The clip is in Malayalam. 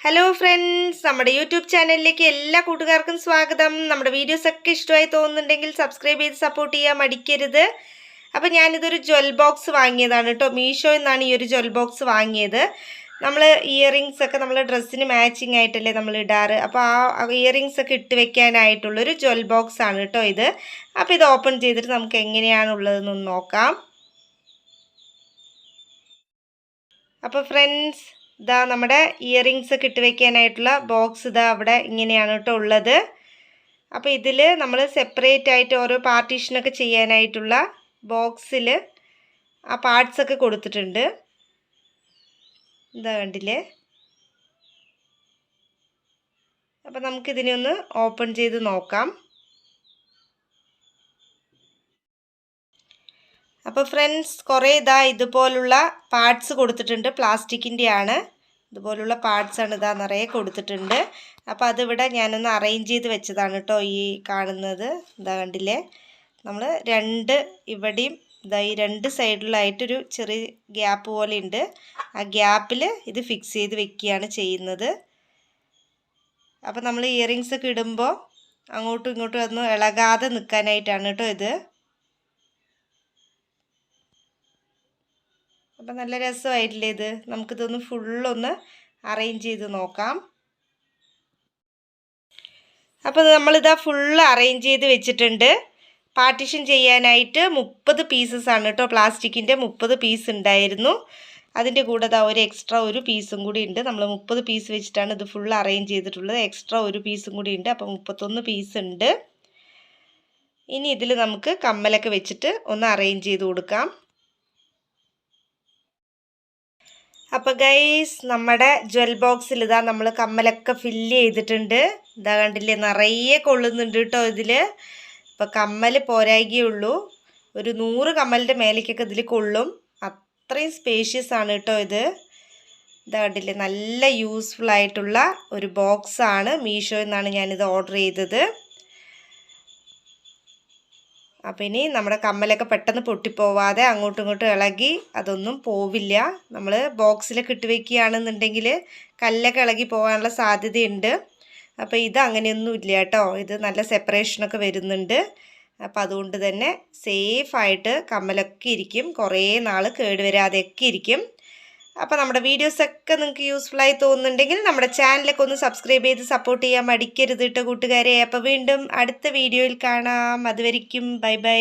ഹലോ ഫ്രണ്ട്സ് നമ്മുടെ യൂട്യൂബ് ചാനലിലേക്ക് എല്ലാ കൂട്ടുകാർക്കും സ്വാഗതം. നമ്മുടെ വീഡിയോസ് ഒക്കെ ഇഷ്ടമായി തോന്നുന്നുണ്ടെങ്കിൽ സബ്സ്ക്രൈബ് ചെയ്ത് സപ്പോർട്ട് ചെയ്യാൻ മടിക്കരുത്. അപ്പോൾ ഞാനിതൊരു ജ്വൽ ബോക്സ് വാങ്ങിയതാണ് കേട്ടോ. മീഷോ എന്നാണ് ഈ ഒരു ജ്വൽ ബോക്സ് വാങ്ങിയത്. നമ്മൾ ഇയറിങ്സ് ഒക്കെ നമ്മൾ ഡ്രസ്സിന് മാച്ചിങ് ആയിട്ടല്ലേ നമ്മൾ ഇടാറ്. അപ്പോൾ ആ ഇയറിങ്സ് ഒക്കെ ഇട്ട് വെക്കാനായിട്ടുള്ളൊരു ജ്വൽ ബോക്സ് ആണ് കേട്ടോ ഇത്. അപ്പോൾ ഇത് ഓപ്പൺ ചെയ്തിട്ട് നമുക്ക് എങ്ങനെയാണുള്ളതെന്നൊന്ന് നോക്കാം. അപ്പോൾ ഫ്രണ്ട്സ് ഇതാ നമ്മുടെ ഇയറിങ്സ് ഒക്കെ ഇട്ട് വയ്ക്കാനായിട്ടുള്ള ബോക്സ് ഇതാ അവിടെ ഇങ്ങനെയാണ് കേട്ടോ ഉള്ളത്. അപ്പോൾ ഇതിൽ നമ്മൾ സെപ്പറേറ്റ് ആയിട്ട് ഓരോ പാർട്ടീഷനൊക്കെ ചെയ്യാനായിട്ടുള്ള ബോക്സിൽ ആ പാർട്സ് ഒക്കെ കൊടുത്തിട്ടുണ്ട്. ഇതാ കണ്ടില്ലേ? അപ്പോൾ നമുക്കിതിനെ ഒന്ന് ഓപ്പൺ ചെയ്ത് നോക്കാം. അപ്പോൾ ഫ്രണ്ട്സ് കുറേ ഇതാ ഇതുപോലുള്ള പാർട്സ് കൊടുത്തിട്ടുണ്ട്. പ്ലാസ്റ്റിക്കിന്റെയാണ് ഇതുപോലുള്ള പാർട്സ് ആണ് ഇതാ നിറയെ കൊടുത്തിട്ടുണ്ട്. അപ്പോൾ അതിവിടെ ഞാനൊന്ന് അറേഞ്ച് ചെയ്ത് വെച്ചതാണ് കേട്ടോ ഈ കാണുന്നത്. ഇതാ കണ്ടില്ലേ? നമ്മൾ രണ്ട് ഇവിടെയും ഇതാ ഈ രണ്ട് സൈഡിലായിട്ടൊരു ചെറിയ ഗ്യാപ്പ് പോലെ ഉണ്ട് ആ ഗ്യാപ്പിൽ ഇത് ഫിക്സ് ചെയ്ത് വെക്കുകയാണ് ചെയ്യുന്നത്. അപ്പോൾ നമ്മൾ ഇയറിങ്സ് ഒക്കെ ഇടുമ്പോൾ അങ്ങോട്ടും ഇങ്ങോട്ടും ഒന്നും ഇളകാതെ നിൽക്കാനായിട്ടാണ് കേട്ടോ ഇത്. അപ്പം നല്ല രസമായിട്ടില്ലേ ഇത്? നമുക്കിതൊന്ന് ഫുള്ളൊന്ന് അറേഞ്ച് ചെയ്ത് നോക്കാം. അപ്പോൾ നമ്മളിതാ ഫുള്ള് അറേഞ്ച് ചെയ്ത് വെച്ചിട്ടുണ്ട്. പാർട്ടിഷൻ ചെയ്യാനായിട്ട് മുപ്പത് പീസസ് ആണ് കേട്ടോ. പ്ലാസ്റ്റിക്കിന്റെ മുപ്പത് പീസ് ഉണ്ടായിരുന്നു. അതിന്റെ കൂടെ ഇതാ ഒരു എക്സ്ട്രാ ഒരു പീസും കൂടി ഉണ്ട്. നമ്മൾ മുപ്പത് പീസ് വെച്ചിട്ടാണ് ഇത് ഫുൾ അറേഞ്ച് ചെയ്തിട്ടുള്ളത്. എക്സ്ട്രാ ഒരു പീസും കൂടി ഉണ്ട്. അപ്പോൾ മുപ്പത്തൊന്ന് പീസ് ഉണ്ട്. ഇനി ഇതിൽ നമുക്ക് കമ്മലൊക്കെ വെച്ചിട്ട് ഒന്ന് അറേഞ്ച് ചെയ്ത് കൊടുക്കാം. അപ്പോൾ ഗൈസ് നമ്മുടെ ജ്വൽ ബോക്സിൽ ഇതാ നമ്മൾ കമ്മലൊക്കെ ഫില്ല് ചെയ്തിട്ടുണ്ട്. ഇതാ കണ്ടില്ലേ നിറയെ കൊള്ളുന്നുണ്ട് കേട്ടോ ഇതിൽ ഇപ്പോൾ കമ്മൽ പോരായികയുള്ളൂ. ഒരു നൂറ് കമ്മലിന്റെ മേലേക്കൊക്കെ ഇതിൽ കൊള്ളും. അത്രയും സ്പേഷ്യസ് ആണ് കേട്ടോ ഇത്. ഇതാ കണ്ടില്ലേ നല്ല യൂസ്ഫുൾ ആയിട്ടുള്ള ഒരു ബോക്സാണ് മീഷോ എന്നാണ് ഞാനിത് ഓർഡർ ചെയ്തത്. അപ്പം ഇനി നമ്മുടെ കമ്മലൊക്കെ പെട്ടെന്ന് പൊട്ടിപ്പോവാതെ അങ്ങോട്ടും ഇങ്ങോട്ടും ഇളകി അതൊന്നും പോവില്ല. നമ്മൾ ബോക്സിലൊക്കെ ഇട്ട് വെക്കുകയാണെന്നുണ്ടെങ്കിൽ കല്ലൊക്കെ ഇളകി പോകാനുള്ള സാധ്യതയുണ്ട്. അപ്പോൾ ഇത് അങ്ങനെയൊന്നും ഇല്ല കേട്ടോ. ഇത് നല്ല സെപ്പറേഷനൊക്കെ വരുന്നുണ്ട്. അപ്പം അതുകൊണ്ട് തന്നെ സേഫായിട്ട് കമ്മലൊക്കെ ഇരിക്കും. കുറേ നാൾ കേടുവരാതെയൊക്കെ ഇരിക്കും. അപ്പോൾ നമ്മുടെ വീഡിയോസൊക്കെ നിങ്ങൾക്ക് യൂസ്ഫുള്ളായി തോന്നുന്നുണ്ടെങ്കിൽ നമ്മുടെ ചാനലൊക്കെ ഒന്ന് സബ്സ്ക്രൈബ് ചെയ്ത് സപ്പോർട്ട് ചെയ്യാൻ മടിക്കരുത് കേട്ടോ കൂട്ടുകാരെ. അപ്പോൾ വീണ്ടും അടുത്ത വീഡിയോയിൽ കാണാം. അതുവരിക്കും ബൈ ബൈ